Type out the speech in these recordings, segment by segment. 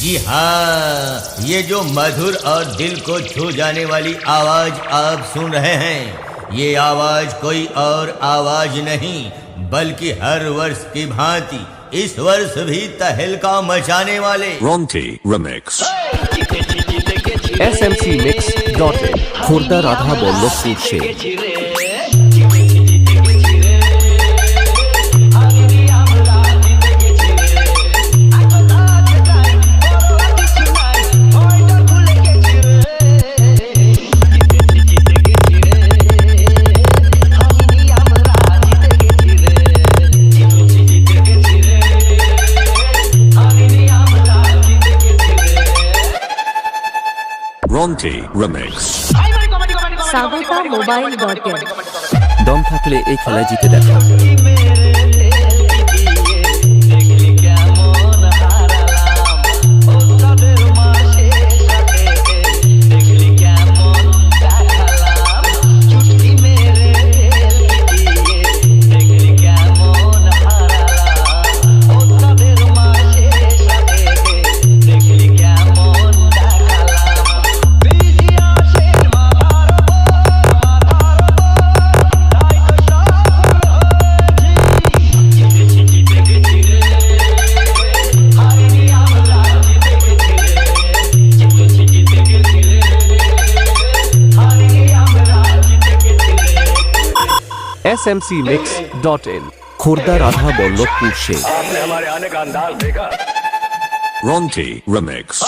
जी हाँ ये जो मधुर और दिल को छू जाने वाली आवाज़ आप सुन रहे हैं ये आवाज़ कोई और आवाज़ नहीं बल्कि हर वर्ष की भांति इस वर्ष भी तहलका मचाने वाले। Remix S M C mix dot in Khurda Radha बोलो पीछे Ronti Remix. স্বাগতা মোবাইল ডট দম থাকলে এই খেলা জিতে দেখা smcmix.in Khorda Radha Ballabhpur Sheikh. Ronti remix.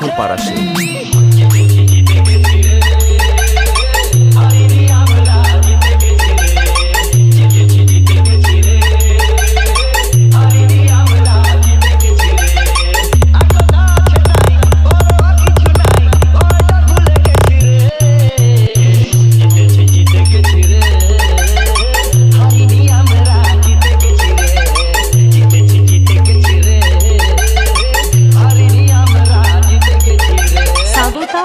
Comparação.